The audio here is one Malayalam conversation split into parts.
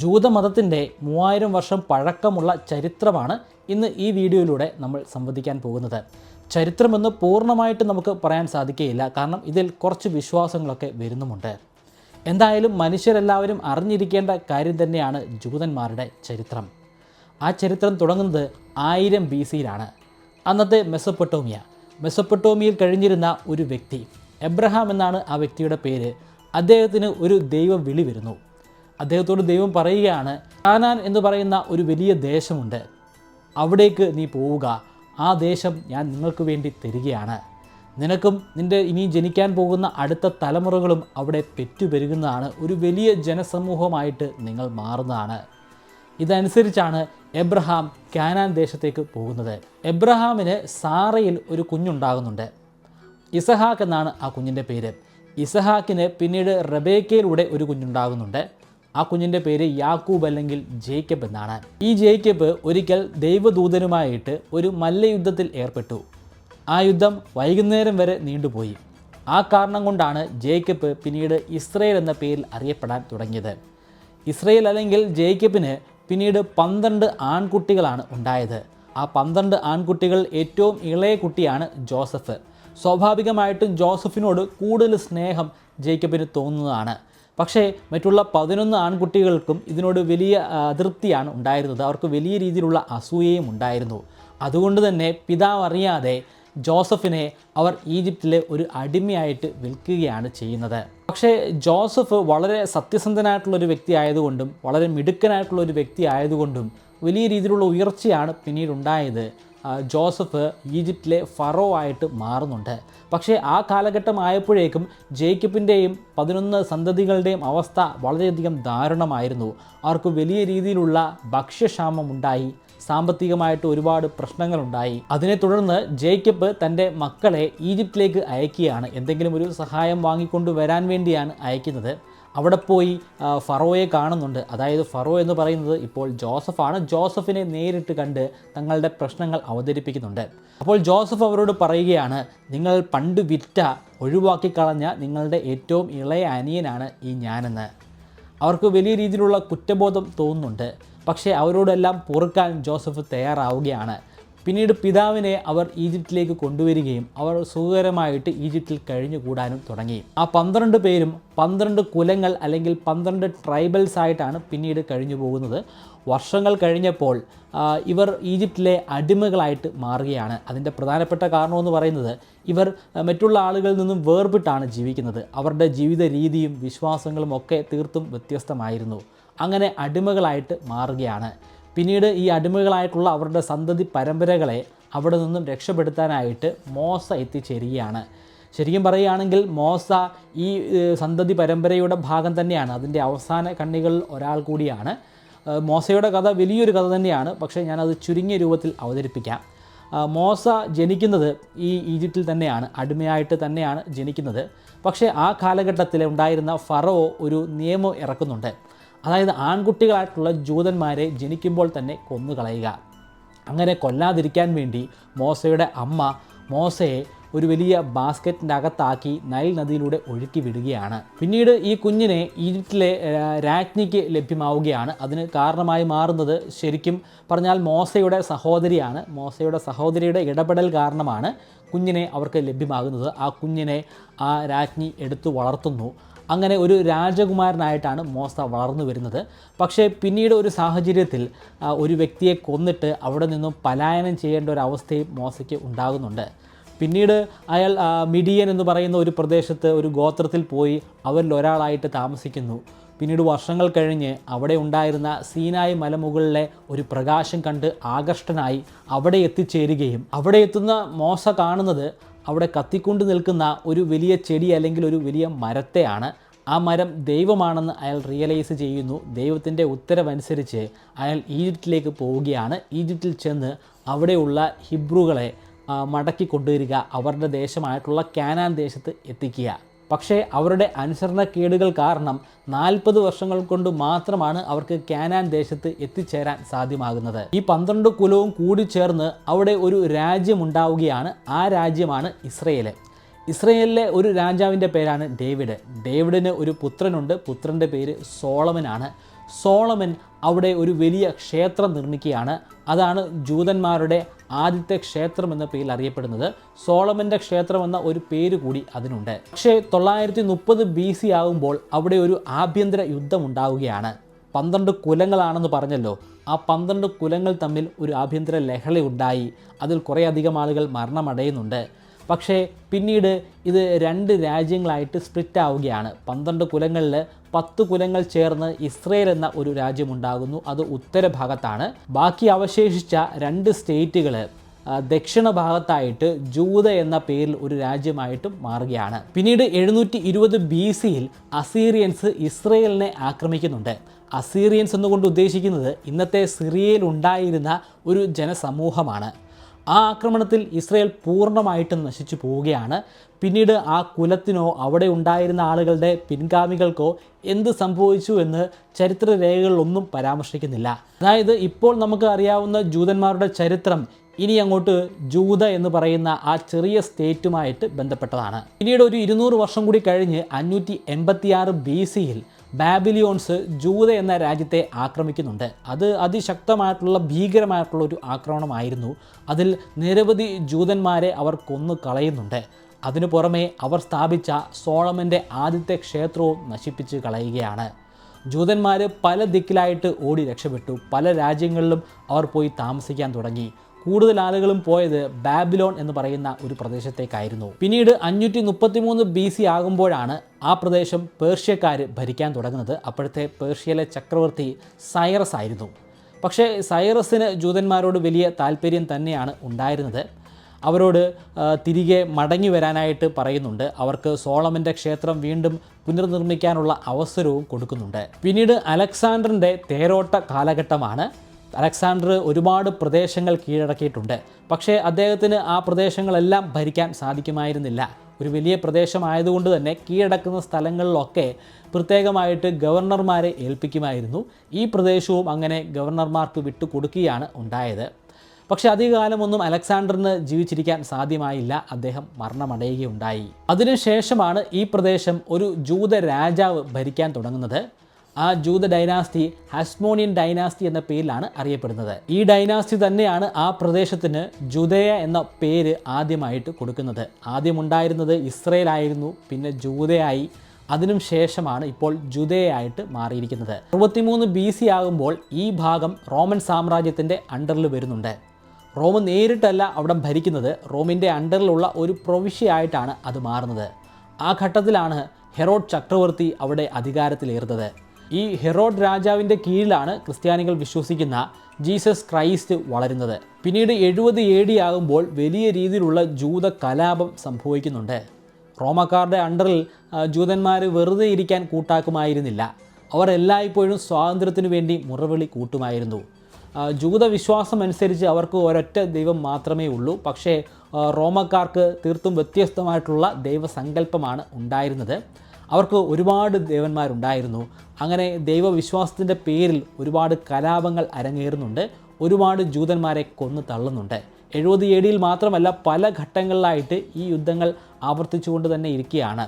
ജൂതമതത്തിന്റെ മൂവായിരം വർഷം പഴക്കമുള്ള ചരിത്രമാണ് ഇന്ന് ഈ വീഡിയോയിലൂടെ നമ്മൾ സംവദിക്കാൻ പോകുന്നത്. ചരിത്രമെന്ന് പൂർണമായിട്ട് നമുക്ക് പറയാൻ സാധിക്കുകയില്ല. കാരണം ഇതിൽ കുറച്ച് വിശ്വാസങ്ങളൊക്കെ വരുന്നുമുണ്ട്. എന്തായാലും മനുഷ്യരെല്ലാവരും അറിഞ്ഞിരിക്കേണ്ട കാര്യം തന്നെയാണ് ജൂതന്മാരുടെ ചരിത്രം. ആ ചരിത്രം തുടങ്ങുന്നത് ആയിരം ബി സിയിലാണ് അന്നത്തെ മെസ്സപ്പെട്ടോമിയ. മെസ്സപ്പൊട്ടോമിയയിൽ കഴിഞ്ഞിരുന്ന ഒരു വ്യക്തി. എബ്രഹാം എന്നാണ് ആ വ്യക്തിയുടെ പേര്. അദ്ദേഹത്തിന് ഒരു ദൈവ വിളി വരുന്നു. അദ്ദേഹത്തോട് ദൈവം പറയുകയാണ് കാനാൻ എന്ന് പറയുന്ന ഒരു വലിയ ദേശമുണ്ട്. അവിടേക്ക് നീ പോവുക. ആ ദേശം ഞാൻ നിങ്ങൾക്ക് വേണ്ടി തരികയാണ്. നിനക്കും നിന്റെ ഇനി ജനിക്കാൻ പോകുന്ന അടുത്ത തലമുറകളും അവിടെ പെറ്റുപെരുകുന്നതാണ്. ഒരു വലിയ ജനസമൂഹമായിട്ട് നിങ്ങൾ മാറുന്നതാണ്. ഇതനുസരിച്ചാണ് എബ്രഹാം കാനാൻ ദേശത്തേക്ക് പോകുന്നത്. എബ്രഹാമിന് സാറയിൽ ഒരു കുഞ്ഞുണ്ടാകുന്നുണ്ട്. ഇസഹാക്ക് എന്നാണ് ആ കുഞ്ഞിന്റെ പേര്. ഇസഹാക്കിന് പിന്നീട് റബേക്കയിലൂടെ ഒരു കുഞ്ഞുണ്ടാകുന്നുണ്ട്. ആ കുഞ്ഞിന്റെ പേര് യാക്കൂബ് അല്ലെങ്കിൽ ജേക്കബ് എന്നാണ്. ഈ ജേക്കബ് ഒരിക്കൽ ദൈവദൂതനുമായിട്ട് ഒരു മല്ലയുദ്ധത്തിൽ ഏർപ്പെട്ടു. ആ യുദ്ധം വൈകുന്നേരം വരെ നീണ്ടുപോയി. ആ കാരണം കൊണ്ടാണ് ജേക്കബ് പിന്നീട് ഇസ്രയേൽ എന്ന പേരിൽ അറിയപ്പെടാൻ തുടങ്ങിയത്. ഇസ്രയേൽ അല്ലെങ്കിൽ ജേക്കബിന് പിന്നീട് പന്ത്രണ്ട് ആൺകുട്ടികളാണ് ഉണ്ടായത്. ആ പന്ത്രണ്ട് ആൺകുട്ടികൾ ഏറ്റവും ഇളയ കുട്ടിയാണ് ജോസഫ്. സ്വാഭാവികമായിട്ടും ജോസഫിനോട് കൂടുതൽ സ്നേഹം ജേക്കബിന് തോന്നുന്നതാണ്. പക്ഷേ മറ്റുള്ള പതിനൊന്ന് ആൺകുട്ടികൾക്കും ഇതിനോട് വലിയ അതൃപ്തിയാണ് ഉണ്ടായിരുന്നത്. അവർക്ക് വലിയ രീതിയിലുള്ള അസൂയയും ഉണ്ടായിരുന്നു. അതുകൊണ്ട് തന്നെ പിതാവ് അറിയാതെ ജോസഫിനെ അവർ ഈജിപ്തിലെ ഒരു അടിമയായിട്ട് വിൽക്കുകയാണ് ചെയ്യുന്നത്. പക്ഷേ ജോസഫ് വളരെ സത്യസന്ധനായിട്ടുള്ള ഒരു വ്യക്തി ആയതുകൊണ്ടും വളരെ മിടുക്കനായിട്ടുള്ള ഒരു വ്യക്തി ആയതുകൊണ്ടും വലിയ രീതിയിലുള്ള ഉയർച്ചയാണ് പിന്നീട് ഉണ്ടായത് ജോസഫ് ഈജിപ്തിലെ ഫറോ ആയിട്ട് മാറുന്നുണ്ട്. പക്ഷേ ആ കാലഘട്ടമായപ്പോഴേക്കും ജേക്കബിന്റെയും പതിനൊന്ന് സന്തതികളുടെയും അവസ്ഥ വളരെയധികം ദാരുണമായിരുന്നു. അവർക്ക് വലിയ രീതിയിലുള്ള ഭക്ഷ്യക്ഷാമം ഉണ്ടായി സാമ്പത്തികമായിട്ട് ഒരുപാട് പ്രശ്നങ്ങളുണ്ടായി. അതിനെ തുടർന്ന് ജേക്കബ് തന്റെ മക്കളെ ഈജിപ്തിലേക്ക് അയക്കുകയാണ്. എന്തെങ്കിലും ഒരു സഹായം വാങ്ങിക്കൊണ്ട് വരാൻ വേണ്ടിയാണ് അയക്കുന്നത്. അവിടെ പോയി ഫറോയെ കാണുന്നുണ്ട്. അതായത് ഫറോ എന്ന് പറയുന്നത് ഇപ്പോൾ ജോസഫാണ്. ജോസഫിനെ നേരിട്ട് കണ്ട് തങ്ങളുടെ പ്രശ്നങ്ങൾ അവതരിപ്പിക്കുന്നുണ്ട്. അപ്പോൾ ജോസഫ് അവരോട് പറയുകയാണ് നിങ്ങൾ പണ്ട് വിറ്റ ഒഴിവാക്കി കളഞ്ഞ നിങ്ങളുടെ ഏറ്റവും ഇളയ അനിയനാണ് ഈ ഞാനെന്ന്. അവർക്ക് വലിയ രീതിയിലുള്ള കുറ്റബോധം തോന്നുന്നുണ്ട്. പക്ഷേ അവരോടെല്ലാം പൊറുക്കാൻ ജോസഫ് തയ്യാറാവുകയാണ്. പിന്നീട് പിതാവിനെ അവർ ഈജിപ്തിലേക്ക് കൊണ്ടുവരികയും അവർ സുഖകരമായിട്ട് ഈജിപ്തിൽ കഴിഞ്ഞുകൂടാനും തുടങ്ങി. ആ പന്ത്രണ്ട് പേരും പന്ത്രണ്ട് കുലങ്ങൾ അല്ലെങ്കിൽ പന്ത്രണ്ട് ട്രൈബൽസ് ആയിട്ടാണ് പിന്നീട് കഴിഞ്ഞു പോകുന്നത് വർഷങ്ങൾ കഴിഞ്ഞപ്പോൾ ഇവർ ഈജിപ്തിലെ അടിമകളായിട്ട് മാറുകയാണ്. അതിന്റെ പ്രധാനപ്പെട്ട കാരണമെന്ന് പറയുന്നത് ഇവർ മറ്റുള്ള ആളുകളിൽ നിന്നും വേർപെട്ടാണ് ജീവിക്കുന്നത്. അവരുടെ ജീവിത രീതിയും വിശ്വാസങ്ങളും ഒക്കെ തീർത്തും വ്യത്യസ്തമായിരുന്നു. അങ്ങനെ അടിമകളായിട്ട് മാറുകയാണ്. പിന്നീട് ഈ അടിമകളായിട്ടുള്ള അവരുടെ സന്തതി പരമ്പരകളെ അവിടെ നിന്നും രക്ഷപ്പെടുത്താനായിട്ട് മോസ എത്തിച്ചേരുകയാണ്. ശരിക്കും പറയുകയാണെങ്കിൽ മോസ ഈ സന്തതി പരമ്പരയുടെ ഭാഗം തന്നെയാണ്. അതിന്റെ അവസാന കണ്ണികളിൽ ഒരാൾ കൂടിയാണ്. മോസയുടെ കഥ വലിയൊരു കഥ തന്നെയാണ്. പക്ഷേ ഞാനത് ചുരുങ്ങിയ രൂപത്തിൽ അവതരിപ്പിക്കാം. മോസ ജനിക്കുന്നത് ഈ ഈജിപ്തിൽ തന്നെയാണ്. അടിമയായിട്ട് തന്നെയാണ് ജനിക്കുന്നത്. പക്ഷേ ആ കാലഘട്ടത്തിൽ ഉണ്ടായിരുന്ന ഫറോ ഒരു നിയമം ഇറക്കുന്നുണ്ട്. അതായത് ആൺകുട്ടികളായിട്ടുള്ള ജൂതന്മാരെ ജനിക്കുമ്പോൾ തന്നെ കൊന്നുകളയുക. അങ്ങനെ കൊല്ലാതിരിക്കാൻ വേണ്ടി മോശയുടെ അമ്മ മോശയെ ഒരു വലിയ ബാസ്ക്കറ്റിന്റെ അകത്താക്കി നൈൽ നദിയിലൂടെ ഒഴുക്കി വിടുകയാണ്. പിന്നീട് ഈ കുഞ്ഞിനെ ഈജിപ്തിലെ രാജ്ഞിക്ക് ലഭ്യമാവുകയാണ്. അതിന് കാരണമായി മാറുന്നത് ശരിക്കും പറഞ്ഞാൽ മോസയുടെ സഹോദരിയാണ്. മോസയുടെ സഹോദരിയുടെ ഇടപെടൽ കാരണമാണ് കുഞ്ഞിനെ അവർക്ക് ലഭ്യമാകുന്നത്. ആ കുഞ്ഞിനെ ആ രാജ്ഞി എടുത്തു വളർത്തുന്നു. അങ്ങനെ ഒരു രാജകുമാരനായിട്ടാണ് മോസ വളർന്നു വരുന്നത്. പക്ഷേ പിന്നീട് ഒരു സാഹചര്യത്തിൽ ഒരു വ്യക്തിയെ കൊന്നിട്ട് അവിടെ നിന്നും പലായനം ചെയ്യേണ്ട ഒരു അവസ്ഥയും മോസയ്ക്ക് ഉണ്ടാകുന്നുണ്ട്. പിന്നീട് അയാൾ മിഡിയൻ എന്ന് പറയുന്ന ഒരു പ്രദേശത്ത് ഒരു ഗോത്രത്തിൽ പോയി അവരിൽ ഒരാളായിട്ട് താമസിക്കുന്നു. പിന്നീട് വർഷങ്ങൾ കഴിഞ്ഞ് അവിടെ ഉണ്ടായിരുന്ന സീനായ് മലമുകളിലെ ഒരു പ്രകാശം കണ്ട് ആകർഷ്ടനായി അവിടെ എത്തിച്ചേരുകയും അവിടെ എത്തുന്ന മോസ കാണുന്നത് അവിടെ കത്തിക്കൊണ്ട് നിൽക്കുന്ന ഒരു വലിയ ചെടി അല്ലെങ്കിൽ ഒരു വലിയ മരത്തെയാണ് ആ മരം ദൈവമാണെന്ന് അയാൾ റിയലൈസ് ചെയ്യുന്നു. ദൈവത്തിന്റെ ഉത്തരവനുസരിച്ച് അയാൾ ഈജിപ്തിലേക്ക് പോവുകയാണ്. ഈജിപ്തിൽ ചെന്ന് അവിടെയുള്ള ഹിബ്രുകളെ മടക്കി കൊണ്ടുവരിക അവരുടെ ദേശമായിട്ടുള്ള കാനാൻ ദേശത്ത് എത്തിക്കുക. പക്ഷേ അവരുടെ അനുസരണക്കേടുകൾ കാരണം നാൽപ്പത് വർഷങ്ങൾ കൊണ്ട് മാത്രമാണ് അവർക്ക് കാനാൻ ദേശത്ത് എത്തിച്ചേരാൻ സാധ്യമാകുന്നത്. ഈ പന്ത്രണ്ട് കുലവും കൂടി ചേർന്ന് അവിടെ ഒരു രാജ്യമുണ്ടാവുകയാണ്. ആ രാജ്യമാണ് ഇസ്രയേൽ ഇസ്രയേലിലെ ഒരു രാജാവിന്റെ പേരാണ് ഡേവിഡ്. ഡേവിഡിന് ഒരു പുത്രനുണ്ട്. പുത്രന്റെ പേര് സോളമനാണ്. സോളമൻ അവിടെ ഒരു വലിയ ക്ഷേത്രം നിർമ്മിക്കുകയാണ്. അതാണ് ജൂതന്മാരുടെ ആദ്യത്തെ ക്ഷേത്രം എന്ന പേരിൽ അറിയപ്പെടുന്നത്. സോളമന്റെ ക്ഷേത്രം എന്ന ഒരു പേര് കൂടി അതിനുണ്ട്. പക്ഷേ തൊള്ളായിരത്തി മുപ്പത് ബി സി ആകുമ്പോൾ അവിടെ ഒരു ആഭ്യന്തര യുദ്ധം ഉണ്ടാവുകയാണ്. പന്ത്രണ്ട് കുലങ്ങളാണെന്ന് പറഞ്ഞല്ലോ. ആ പന്ത്രണ്ട് കുലങ്ങൾ തമ്മിൽ ഒരു ആഭ്യന്തര ലഹള ഉണ്ടായി. അതിൽ കുറേയധികം ആളുകൾ മരണമടയുന്നുണ്ട്. പക്ഷേ പിന്നീട് ഇത് രണ്ട് രാജ്യങ്ങളായിട്ട് സ്പ്ലിറ്റ് ആവുകയാണ്. പന്ത്രണ്ട് കുലങ്ങളിൽ പത്ത് കുലങ്ങൾ ചേർന്ന് ഇസ്രയേൽ എന്ന ഒരു രാജ്യമുണ്ടാകുന്നു. അത് ഉത്തരഭാഗത്താണ് ബാക്കി അവശേഷിച്ച രണ്ട് സ്റ്റേറ്റുകൾ ദക്ഷിണ ഭാഗത്തായിട്ട് ജൂത എന്ന പേരിൽ ഒരു രാജ്യമായിട്ടും മാറുകയാണ്. പിന്നീട് എഴുന്നൂറ്റി ഇരുപത് ബി സിയിൽ അസീറിയൻസ് ഇസ്രയേലിനെ ആക്രമിക്കുന്നുണ്ട്. അസീറിയൻസ് എന്നുകൊണ്ട് ഉദ്ദേശിക്കുന്നത് ഇന്നത്തെ സിറിയയിൽ ഉണ്ടായിരുന്ന ഒരു ജനസമൂഹമാണ്. ആ ആക്രമണത്തിൽ ഇസ്രയേൽ പൂർണമായിട്ടും നശിച്ചു പോവുകയാണ്. പിന്നീട് ആ കുലത്തിനോ അവിടെ ഉണ്ടായിരുന്ന ആളുകളുടെ പിൻഗാമികൾക്കോ എന്ത് സംഭവിച്ചു എന്ന് ചരിത്ര രേഖകളിലൊന്നും പരാമർശിക്കുന്നില്ല. അതായത് ഇപ്പോൾ നമുക്ക് അറിയാവുന്ന ജൂതന്മാരുടെ ചരിത്രം ഇനി അങ്ങോട്ട് ജൂത എന്ന് പറയുന്ന ആ ചെറിയ സ്റ്റേറ്റുമായിട്ട് ബന്ധപ്പെട്ടതാണ്. പിന്നീട് ഒരു ഇരുന്നൂറ് വർഷം കൂടി കഴിഞ്ഞ് അഞ്ഞൂറ്റി എൺപത്തിയാറ് ബി സിയിൽ ബാബിലിയോൺസ് ജൂത എന്ന രാജ്യത്തെ ആക്രമിക്കുന്നുണ്ട്. അത് അതിശക്തമായിട്ടുള്ള ഭീകരമായിട്ടുള്ള ഒരു ആക്രമണമായിരുന്നു. അതിൽ നിരവധി ജൂതന്മാരെ അവർ കൊന്നു കളയുന്നുണ്ട്. അതിനു പുറമേ അവർ സ്ഥാപിച്ച സോളമന്റെ ആദ്യത്തെ ക്ഷേത്രവും നശിപ്പിച്ച് കളയുകയാണ്. ജൂതന്മാർ പല ദിക്കിലായിട്ട് ഓടി രക്ഷപ്പെട്ടു. പല രാജ്യങ്ങളിലും അവർ പോയി താമസിക്കാൻ തുടങ്ങി. കൂടുതൽ ആളുകളും പോയത് ബാബിലോൺ എന്ന് പറയുന്ന ഒരു പ്രദേശത്തേക്കായിരുന്നു. പിന്നീട് അഞ്ഞൂറ്റി മുപ്പത്തി മൂന്ന് ബി സി ആകുമ്പോഴാണ് ആ പ്രദേശം പേർഷ്യക്കാർ ഭരിക്കാൻ തുടങ്ങുന്നത്. അപ്പോഴത്തെ പേർഷ്യയിലെ ചക്രവർത്തി സൈറസ് ആയിരുന്നു. പക്ഷേ സൈറസിന് ജൂതന്മാരോട് വലിയ താല്പര്യം തന്നെയാണ് ഉണ്ടായിരുന്നത്. അവരോട് തിരികെ മടങ്ങി വരാനായിട്ട് പറയുന്നുണ്ട്. അവർക്ക് സോളമന്റെ ക്ഷേത്രം വീണ്ടും പുനർനിർമ്മിക്കാനുള്ള അവസരവും കൊടുക്കുന്നുണ്ട്. പിന്നീട് അലക്സാണ്ടറിന്റെ തേരോട്ട കാലഘട്ടമാണ്. അലക്സാണ്ടർ ഒരുപാട് പ്രദേശങ്ങൾ കീഴടക്കിയിട്ടുണ്ട്. പക്ഷേ അദ്ദേഹത്തിന് ആ പ്രദേശങ്ങളെല്ലാം ഭരിക്കാൻ സാധിക്കുമായിരുന്നില്ല. ഒരു വലിയ പ്രദേശമായതുകൊണ്ട് തന്നെ കീഴടക്കുന്ന സ്ഥലങ്ങളിലൊക്കെ പ്രത്യേകമായിട്ട് ഗവർണർമാരെ ഏൽപ്പിക്കുമായിരുന്നു. ഈ പ്രദേശവും അങ്ങനെ ഗവർണർമാർക്ക് വിട്ടുകൊടുക്കുകയാണ് ഉണ്ടായത്. പക്ഷേ അധികകാലമൊന്നും അലക്സാണ്ടറിന് ജീവിച്ചിരിക്കാൻ സാധ്യമായില്ല. അദ്ദേഹം മരണമടയുകയുണ്ടായി. അതിനുശേഷമാണ് ഈ പ്രദേശം ഒരു ജൂത രാജാവ് ഭരിക്കാൻ തുടങ്ങുന്നത്. ആ ജൂത ഡൈനാസ്റ്റി ഹസ്മോണിയൻ ഡൈനാസ്റ്റി എന്ന പേരിലാണ് അറിയപ്പെടുന്നത്. ഈ ഡൈനാസ്റ്റി തന്നെയാണ് ആ പ്രദേശത്തിന് ജുദയ എന്ന പേര് ആദ്യമായിട്ട് കൊടുക്കുന്നത്. ആദ്യമുണ്ടായിരുന്നത് ഇസ്രയേൽ ആയിരുന്നു പിന്നെ ജൂതയായി അതിനും ശേഷമാണ് ഇപ്പോൾ ജുദയായിട്ട് മാറിയിരിക്കുന്നത്. അറുപത്തിമൂന്ന് ബി സി ആകുമ്പോൾ ഈ ഭാഗം റോമൻ സാമ്രാജ്യത്തിന്റെ അണ്ടറിൽ വരുന്നുണ്ട്. റോം നേരിട്ടല്ല അവിടെ ഭരിക്കുന്നത് റോമിന്റെ അണ്ടറിലുള്ള ഒരു പ്രവിശ്യയായിട്ടാണ് അത് മാറുന്നത്. ആ ഘട്ടത്തിലാണ് ഹെറോഡ് ചക്രവർത്തി അവിടെ അധികാരത്തിലേറുന്നത്. ഈ ഹെറോഡ് രാജാവിന്റെ കീഴിലാണ് ക്രിസ്ത്യാനികൾ വിശ്വസിക്കുന്ന ജീസസ് ക്രൈസ്റ്റ് വളരുന്നത്. പിന്നീട് എഴുപത് എ ഡി ആകുമ്പോൾ വലിയ രീതിയിലുള്ള ജൂത കലാപം സംഭവിക്കുന്നുണ്ട്. റോമക്കാരുടെ അണ്ടറിൽ ജൂതന്മാർ വെറുതെ ഇരിക്കാൻ കൂട്ടാക്കുമായിരുന്നില്ല. അവർ എല്ലായ്പ്പോഴും സ്വാതന്ത്ര്യത്തിനു വേണ്ടി മുറവിളി കൂട്ടുമായിരുന്നു. ആ, ജൂത വിശ്വാസം അനുസരിച്ച് അവർക്ക് ഒരൊറ്റ ദൈവം മാത്രമേ ഉള്ളൂ. പക്ഷേ റോമക്കാർക്ക് തീർത്തും വ്യത്യസ്തമായിട്ടുള്ള ദൈവസങ്കല്പമാണ് ഉണ്ടായിരുന്നത്. അവർക്ക് ഒരുപാട് ദേവന്മാരുണ്ടായിരുന്നു. അങ്ങനെ ദൈവവിശ്വാസത്തിന്റെ പേരിൽ ഒരുപാട് കലാപങ്ങൾ അരങ്ങേറുന്നുണ്ട്. ഒരുപാട് ജൂതന്മാരെ കൊന്നു തള്ളുന്നുണ്ട്. എഴുപത് എ ഡിയിൽ മാത്രമല്ല പല ഘട്ടങ്ങളിലായിട്ട് ഈ യുദ്ധങ്ങൾ ആവർത്തിച്ചുകൊണ്ട് തന്നെ ഇരിക്കുകയാണ്.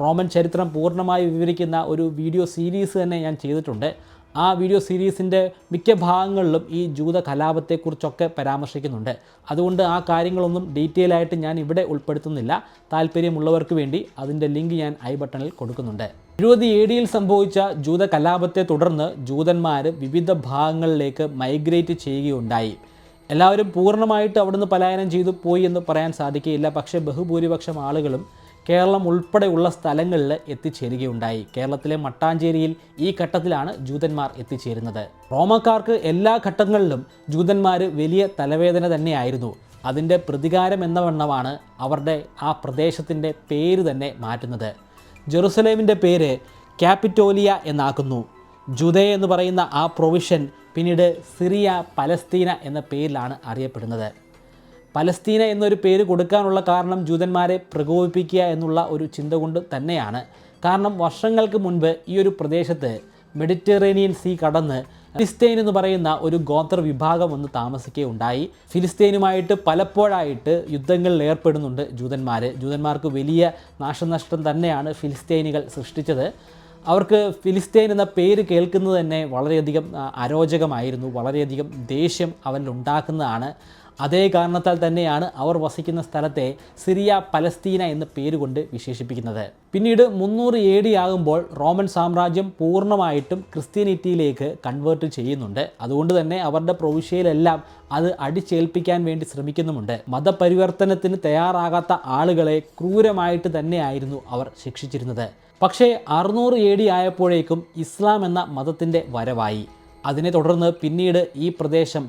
റോമൻ ചരിത്രം പൂർണമായി വിവരിക്കുന്ന ഒരു വീഡിയോ സീരീസ് തന്നെ ഞാൻ ചെയ്തിട്ടുണ്ട്. ആ വീഡിയോ സീരീസിന്റെ മിക്ക ഭാഗങ്ങളിലും ഈ ജൂത കലാപത്തെക്കുറിച്ചൊക്കെ പരാമർശിക്കുന്നുണ്ട്. അതുകൊണ്ട് ആ കാര്യങ്ങളൊന്നും ഡീറ്റെയിൽ ആയിട്ട് ഞാൻ ഇവിടെ ഉൾപ്പെടുത്തുന്നില്ല. താല്പര്യമുള്ളവർക്ക് വേണ്ടി അതിന്റെ ലിങ്ക് ഞാൻ ഐ ബട്ടണിൽ കൊടുക്കുന്നുണ്ട്. എഴുപത് എ ഡിയിൽ സംഭവിച്ച ജൂത കലാപത്തെ തുടർന്ന് ജൂതന്മാർ വിവിധ ഭാഗങ്ങളിലേക്ക് മൈഗ്രേറ്റ് ചെയ്യുകയുണ്ടായി. എല്ലാവരും പൂർണമായിട്ട് അവിടുന്ന് പലായനം ചെയ്തു പോയി എന്ന് പറയാൻ സാധിക്കുകയില്ല. പക്ഷേ ബഹുഭൂരിപക്ഷം ആളുകളും കേരളം ഉൾപ്പെടെയുള്ള സ്ഥലങ്ങളിൽ എത്തിച്ചേരുകയുണ്ടായി. കേരളത്തിലെ മട്ടാഞ്ചേരിയിൽ ഈ ഘട്ടത്തിലാണ് ജൂതന്മാർ എത്തിച്ചേരുന്നത്. റോമക്കാർക്ക് എല്ലാ ഘട്ടങ്ങളിലും ജൂതന്മാർ വലിയ തലവേദന തന്നെയായിരുന്നു. അതിന്റെ പ്രതികാരം എന്ന വണ്ണമാണ് അവരുടെ ആ പ്രദേശത്തിന്റെ പേര് തന്നെ മാറ്റുന്നത്. ജെറുസലേമിന്റെ പേര് ക്യാപിറ്റോലിയ എന്നാക്കുന്നു. ജുദേ എന്ന് പറയുന്ന ആ പ്രൊവിഷൻ പിന്നീട് സിറിയ പലസ്തീന എന്ന പേരിലാണ് അറിയപ്പെടുന്നത്. പലസ്തീന എന്നൊരു പേര് കൊടുക്കാനുള്ള കാരണം ജൂതന്മാരെ പ്രകോപിപ്പിക്കുക എന്നുള്ള ഒരു ചിന്ത കൊണ്ട് തന്നെയാണ്. കാരണം വർഷങ്ങൾക്ക് മുൻപ് ഈ ഒരു പ്രദേശത്ത് മെഡിറ്ററേനിയൻ സീ കടന്ന് ഫിലിസ്തീൻ എന്ന് പറയുന്ന ഒരു ഗോത്ര വിഭാഗം ഒന്ന് താമസിക്കുകയുണ്ടായി. ഫിലിസ്തീനുമായിട്ട് പലപ്പോഴായിട്ട് യുദ്ധങ്ങളിൽ ഏർപ്പെടുന്നുണ്ട് ജൂതന്മാർ ജൂതന്മാർക്ക് വലിയ നാശനഷ്ടം തന്നെയാണ് ഫിലിസ്തീനികൾ സൃഷ്ടിച്ചത്. അവർക്ക് ഫിലിസ്തീൻ എന്ന പേര് കേൾക്കുന്നത് തന്നെ വളരെയധികം അരോചകമായിരുന്നു. വളരെയധികം ദേഷ്യം അവരിൽ ഉണ്ടാക്കുന്നതാണ് അതേ കാരണത്താൽ തന്നെയാണ് അവർ വസിക്കുന്ന സ്ഥലത്തെ സിറിയ പലസ്തീന എന്ന പേരുകൊണ്ട് വിശേഷിപ്പിക്കുന്നത്. പിന്നീട് മുന്നൂറ് എ ഡി ആകുമ്പോൾ റോമൻ സാമ്രാജ്യം പൂർണമായിട്ടും ക്രിസ്ത്യാനിറ്റിയിലേക്ക് കൺവേർട്ട് ചെയ്യുന്നുണ്ട്. അതുകൊണ്ട് തന്നെ അവരുടെ പ്രവിശ്യയിലെല്ലാം അത് അടിച്ചേൽപ്പിക്കാൻ വേണ്ടി ശ്രമിക്കുന്നുമുണ്ട്. മതപരിവർത്തനത്തിന് തയ്യാറാകാത്ത ആളുകളെ ക്രൂരമായിട്ട് തന്നെയായിരുന്നു അവർ ശിക്ഷിച്ചിരുന്നത്. പക്ഷേ അറുന്നൂറ് എ ഡി ആയപ്പോഴേക്കും ഇസ്ലാം എന്ന മതത്തിന്റെ വരവായി. അതിനെ തുടർന്ന് പിന്നീട് ഈ പ്രദേശം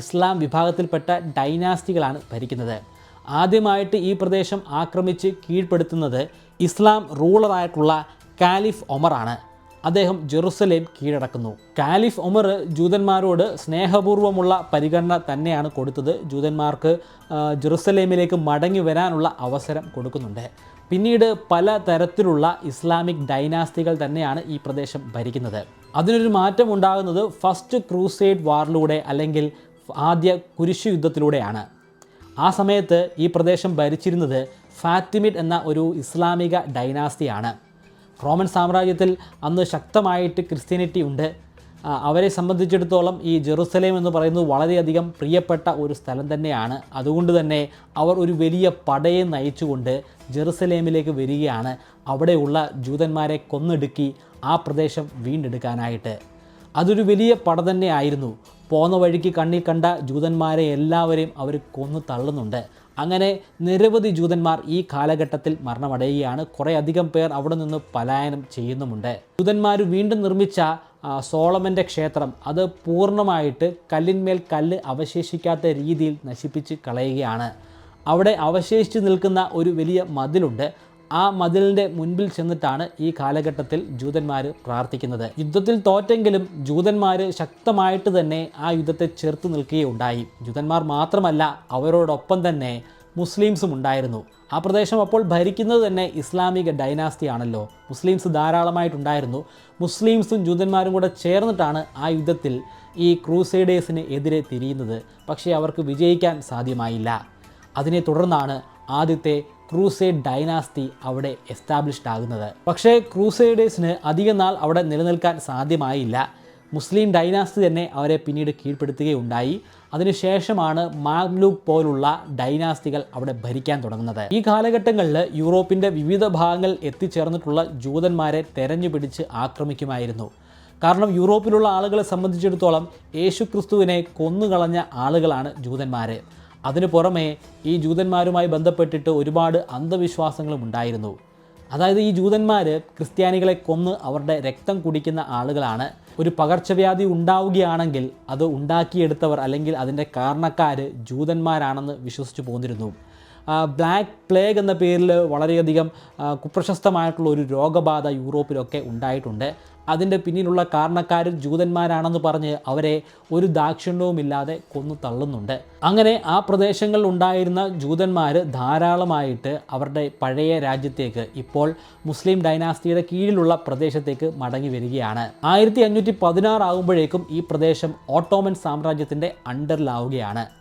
ഇസ്ലാം വിഭാഗത്തിൽപ്പെട്ട ഡൈനാസ്റ്റികളാണ് ഭരിക്കുന്നത്. ആദ്യമായിട്ട് ഈ പ്രദേശം ആക്രമിച്ച് കീഴ്പ്പെടുത്തുന്നത് ഇസ്ലാം റൂളറായിട്ടുള്ള കാലിഫ് ഒമറാണ് അദ്ദേഹം ജെറുസലേം കീഴടക്കുന്നു. കാലിഫ് ഒമർ ജൂതന്മാരോട് സ്നേഹപൂർവമുള്ള പരിഗണന തന്നെയാണ് കൊടുത്തത്. ജൂതന്മാർക്ക് ജെറുസലേമിലേക്ക് മടങ്ങി വരാനുള്ള അവസരം കൊടുക്കുന്നുണ്ട്. പിന്നീട് പല തരത്തിലുള്ള ഇസ്ലാമിക് ഡൈനാസ്റ്റികൾ തന്നെയാണ് ഈ പ്രദേശം ഭരിക്കുന്നത്. അതിനൊരു മാറ്റം ഉണ്ടാകുന്നത് ഫസ്റ്റ് ക്രൂസൈഡ് വാറിലൂടെ അല്ലെങ്കിൽ ആദ്യ കുരിശു യുദ്ധത്തിലൂടെയാണ്. ആ സമയത്ത് ഈ പ്രദേശം ഭരിച്ചിരുന്നത് ഫാത്തിമിഡ് എന്ന ഒരു ഇസ്ലാമിക ഡൈനാസ്റ്റിയാണ് റോമൻ സാമ്രാജ്യത്തിൽ അന്ന് ശക്തമായിട്ട് ക്രിസ്ത്യാനിറ്റി ഉണ്ട്. അവരെ സംബന്ധിച്ചിടത്തോളം ഈ ജെറുസലേം എന്ന് പറയുന്നത് വളരെയധികം പ്രിയപ്പെട്ട ഒരു സ്ഥലം തന്നെയാണ്. അതുകൊണ്ട് തന്നെ അവർ ഒരു വലിയ പടയെ നയിച്ചുകൊണ്ട് ജെറുസലേമിലേക്ക് വരികയാണ്. അവിടെയുള്ള ജൂതന്മാരെ കൊന്നൊടുക്കി ആ പ്രദേശം വീണ്ടെടുക്കാനായിട്ട്. അതൊരു വലിയ പട തന്നെയായിരുന്നു. പോന്ന വഴിക്ക് കണ്ണിൽ കണ്ട ജൂതന്മാരെ എല്ലാവരെയും അവർ കൊന്നു തള്ളുന്നുണ്ട്. അങ്ങനെ നിരവധി ജൂതന്മാർ ഈ കാലഘട്ടത്തിൽ മരണമടയുകയാണ്. കുറേ അധികം പേർ അവിടെ നിന്ന് പലായനം ചെയ്യുന്നുമുണ്ട്. ജൂതന്മാർ വീണ്ടും നിർമ്മിച്ച സോളമന്റെ ക്ഷേത്രം അത് പൂർണമായിട്ട് കല്ലിന്മേൽ കല്ല് അവശേഷിക്കാത്ത രീതിയിൽ നശിപ്പിച്ച് കളയുകയാണ്. അവിടെ അവശേഷിച്ച് നിൽക്കുന്ന ഒരു വലിയ മതിലുണ്ട്. ആ മതിലിന്റെ മുൻപിൽ ചെന്നിട്ടാണ് ഈ കാലഘട്ടത്തിൽ ജൂതന്മാർ പ്രാർത്ഥിക്കുന്നത്. യുദ്ധത്തിൽ തോറ്റെങ്കിലും ജൂതന്മാർ ശക്തമായിട്ട് തന്നെ ആ യുദ്ധത്തെ ചെറുത്ത് നിൽക്കുകയുണ്ടായി. ജൂതന്മാർ മാത്രമല്ല അവരോടൊപ്പം തന്നെ മുസ്ലിംസും ഉണ്ടായിരുന്നു. ആ പ്രദേശം അപ്പോൾ ഭരിക്കുന്നത് തന്നെ ഇസ്ലാമിക ഡൈനാസ്റ്റി ആണല്ലോ. മുസ്ലിംസ് ധാരാളമായിട്ടുണ്ടായിരുന്നു. മുസ്ലിംസും ജൂതന്മാരും കൂടെ ചേർന്നിട്ടാണ് ആ യുദ്ധത്തിൽ ഈ ക്രൂസൈഡേഴ്സിന് എതിരെ തിരിയുന്നത്. പക്ഷേ അവർക്ക് വിജയിക്കാൻ സാധ്യമായില്ല. അതിനെ തുടർന്നാണ് ആദ്യത്തെ ക്രൂസൈഡ് ഡൈനാസ്റ്റി അവിടെ എസ്റ്റാബ്ലിഷ്ഡ് ആകുന്നത്. പക്ഷേ ക്രൂസൈഡേഴ്സിന് അധിക നാൾ അവിടെ നിലനിൽക്കാൻ സാധ്യമായില്ല. മുസ്ലിം ഡൈനാസ്റ്റി തന്നെ അവരെ പിന്നീട് കീഴ്പ്പെടുത്തുകയുണ്ടായി. അതിനുശേഷമാണ് മാഗ്ലൂക്ക് പോലുള്ള ഡൈനാസ്റ്റികൾ അവിടെ ഭരിക്കാൻ തുടങ്ങുന്നത്. ഈ കാലഘട്ടങ്ങളിൽ യൂറോപ്പിന്റെ വിവിധ ഭാഗങ്ങൾ എത്തിച്ചേർന്നിട്ടുള്ള ജൂതന്മാരെ തെരഞ്ഞുപിടിച്ച് ആക്രമിക്കുമായിരുന്നു. കാരണം യൂറോപ്പിലുള്ള ആളുകളെ സംബന്ധിച്ചിടത്തോളം യേശുക്രിസ്തുവിനെ കൊന്നുകളഞ്ഞ ആളുകളാണ് ജൂതന്മാർ അതിനു പുറമെ ഈ ജൂതന്മാരുമായി ബന്ധപ്പെട്ടിട്ട് ഒരുപാട് അന്ധവിശ്വാസങ്ങളും ഉണ്ടായിരുന്നു. അതായത് ഈ ജൂതന്മാർ ക്രിസ്ത്യാനികളെ കൊന്ന് അവരുടെ രക്തം കുടിക്കുന്ന ആളുകളാണ്. ഒരു പകർച്ചവ്യാധി ഉണ്ടാവുകയാണെങ്കിൽ അത് ഉണ്ടാക്കിയെടുത്തവർ അല്ലെങ്കിൽ അതിന്റെ കാരണക്കാർ ജൂതന്മാരാണെന്ന് വിശ്വസിച്ചു പോന്നിരുന്നു. ബ്ലാക്ക് പ്ലേഗ് എന്ന പേരിൽ വളരെയധികം കുപ്രശസ്തമായിട്ടുള്ള ഒരു രോഗബാധ യൂറോപ്പിലൊക്കെ ഉണ്ടായിട്ടുണ്ട്. അതിന്റെ പിന്നിലുള്ള കാരണക്കാർ ജൂതന്മാരാണെന്ന് പറഞ്ഞ് അവരെ ഒരു ദാക്ഷിണ്യവുമില്ലാതെ കൊന്നു തള്ളുന്നുണ്ട്. അങ്ങനെ ആ പ്രദേശങ്ങളിൽ ഉണ്ടായിരുന്ന ജൂതന്മാർ ധാരാളമായിട്ട് അവരുടെ പഴയ രാജ്യത്തേക്ക് ഇപ്പോൾ മുസ്ലിം ഡൈനാസ്റ്റിയുടെ കീഴിലുള്ള പ്രദേശത്തേക്ക് മടങ്ങി വരികയാണ്. ആയിരത്തി അഞ്ഞൂറ്റി പതിനാറ് ആകുമ്പോഴേക്കും ഈ പ്രദേശം ഓട്ടോമൻ സാമ്രാജ്യത്തിന്റെ അണ്ടറിലാവുകയാണ്.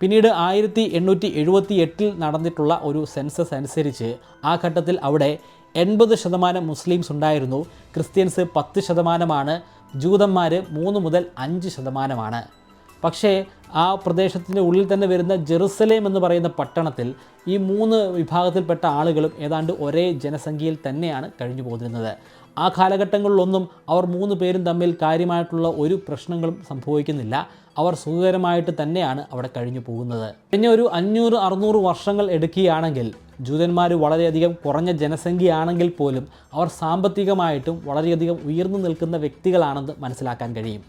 പിന്നീട് ആയിരത്തി എണ്ണൂറ്റി എഴുപത്തി എട്ടിൽ നടന്നിട്ടുള്ള ഒരു സെൻസസ് അനുസരിച്ച് ആ ഘട്ടത്തിൽ അവിടെ എൺപത് ശതമാനം മുസ്ലിംസ് ഉണ്ടായിരുന്നു. ക്രിസ്ത്യൻസ് പത്ത് ശതമാനമാണ്. ജൂതന്മാർ മൂന്ന് മുതൽ അഞ്ച് ശതമാനമാണ്. പക്ഷേ ആ പ്രദേശത്തിന്റെ ഉള്ളിൽ തന്നെ വരുന്ന ജെറുസലേം എന്ന് പറയുന്ന പട്ടണത്തിൽ ഈ മൂന്ന് വിഭാഗത്തിൽപ്പെട്ട ആളുകളും ഏതാണ്ട് ഒരേ ജനസംഖ്യയിൽ തന്നെയാണ് കഴിഞ്ഞു പോന്നിരുന്നത് ആ കാലഘട്ടങ്ങളിലൊന്നും അവർ മൂന്ന് പേരും തമ്മിൽ കാര്യമായിട്ടുള്ള ഒരു പ്രശ്നങ്ങളും സംഭവിക്കുന്നില്ല. അവർ സുഖകരമായിട്ട് തന്നെയാണ് അവിടെ കഴിഞ്ഞു പോകുന്നത്. കഴിഞ്ഞ ഒരു അഞ്ഞൂറ് അറുന്നൂറ് വർഷങ്ങൾ എടുക്കുകയാണെങ്കിൽ ജൂതന്മാർ വളരെയധികം കുറഞ്ഞ ജനസംഖ്യയാണെങ്കിൽ പോലും അവർ സാമ്പത്തികമായിട്ടും വളരെയധികം ഉയർന്നു നിൽക്കുന്ന വ്യക്തികളാണെന്ന് മനസ്സിലാക്കാൻ കഴിയും.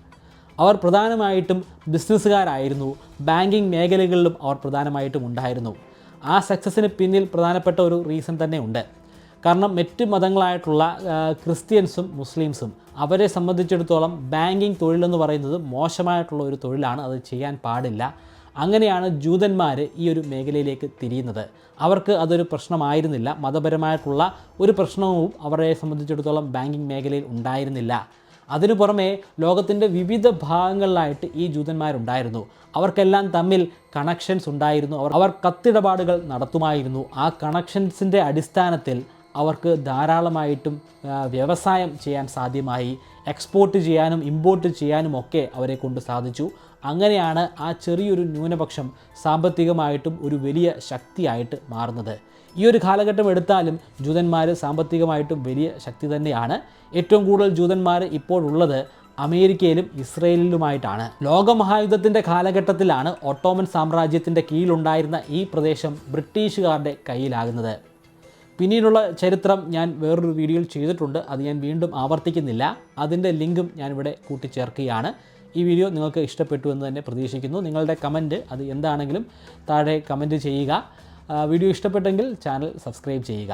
അവർ പ്രധാനമായിട്ടും ബിസിനസ്സുകാരായിരുന്നു. ബാങ്കിങ് മേഖലകളിലും അവർ പ്രധാനമായിട്ടും ഉണ്ടായിരുന്നു. ആ സക്സസ്സിന് പിന്നിൽ പ്രധാനപ്പെട്ട ഒരു റീസൺ തന്നെ ഉണ്ട്. കാരണം മറ്റ് മതങ്ങളായിട്ടുള്ള ക്രിസ്ത്യൻസും മുസ്ലിംസും അവരെ സംബന്ധിച്ചിടത്തോളം ബാങ്കിങ് തൊഴിലെന്ന് പറയുന്നത് മോശമായിട്ടുള്ള ഒരു തൊഴിലാണ് അത് ചെയ്യാൻ പാടില്ല. അങ്ങനെയാണ് ജൂതന്മാർ ഈ ഒരു മേഖലയിലേക്ക് തിരിയുന്നത്. അവർക്ക് അതൊരു പ്രശ്നമായിരുന്നില്ല. മതപരമായിട്ടുള്ള ഒരു പ്രശ്നവും അവരെ സംബന്ധിച്ചിടത്തോളം ബാങ്കിങ് മേഖലയിൽ ഉണ്ടായിരുന്നില്ല. അതിനു പുറമെ ലോകത്തിന്റെ വിവിധ ഭാഗങ്ങളിലായിട്ട് ഈ ജൂതന്മാരുണ്ടായിരുന്നു. അവർക്കെല്ലാം തമ്മിൽ കണക്ഷൻസ് ഉണ്ടായിരുന്നു. അവർ അവർ കത്തിടപാടുകൾ നടത്തുമായിരുന്നു. ആ കണക്ഷൻസിന്റെ അടിസ്ഥാനത്തിൽ അവർക്ക് ധാരാളമായിട്ടും വ്യവസായം ചെയ്യാൻ സാധ്യമായി എക്സ്പോർട്ട് ചെയ്യാനും ഇമ്പോർട്ട് ചെയ്യാനും ഒക്കെ അവരെ കൊണ്ട് സാധിച്ചു. അങ്ങനെയാണ് ആ ചെറിയൊരു ന്യൂനപക്ഷം സാമ്പത്തികമായിട്ടും ഒരു വലിയ ശക്തിയായിട്ട് മാറുന്നത്. ഈ ഒരു കാലഘട്ടം എടുത്താലും ജൂതന്മാർ സാമ്പത്തികമായിട്ടും വലിയ ശക്തി തന്നെയാണ്. ഏറ്റവും കൂടുതൽ ജൂതന്മാർ ഇപ്പോഴുള്ളത് അമേരിക്കയിലും ഇസ്രയേലിലുമായിട്ടാണ്. ലോകമഹായുദ്ധത്തിന്റെ കാലഘട്ടത്തിലാണ് ഒട്ടോമൻ സാമ്രാജ്യത്തിന്റെ കീഴിലുണ്ടായിരുന്ന ഈ പ്രദേശം ബ്രിട്ടീഷുകാരുടെ കയ്യിലാകുന്നത്. പിന്നീടുള്ള ചരിത്രം ഞാൻ വേറൊരു വീഡിയോയിൽ ചെയ്തിട്ടുണ്ട്. അത് ഞാൻ വീണ്ടും ആവർത്തിക്കുന്നില്ല. അതിന്റെ ലിങ്കും ഞാനിവിടെ കൂട്ടിച്ചേർക്കുകയാണ്. ഈ വീഡിയോ നിങ്ങൾക്ക് ഇഷ്ടപ്പെട്ടു എന്ന് തന്നെ പ്രതീക്ഷിക്കുന്നു. നിങ്ങളുടെ കമന്റ് അത് എന്താണെങ്കിലും താഴെ കമന്റ് ചെയ്യുക. വീഡിയോ ഇഷ്ടപ്പെട്ടെങ്കിൽ ചാനൽ സബ്സ്ക്രൈബ് ചെയ്യുക.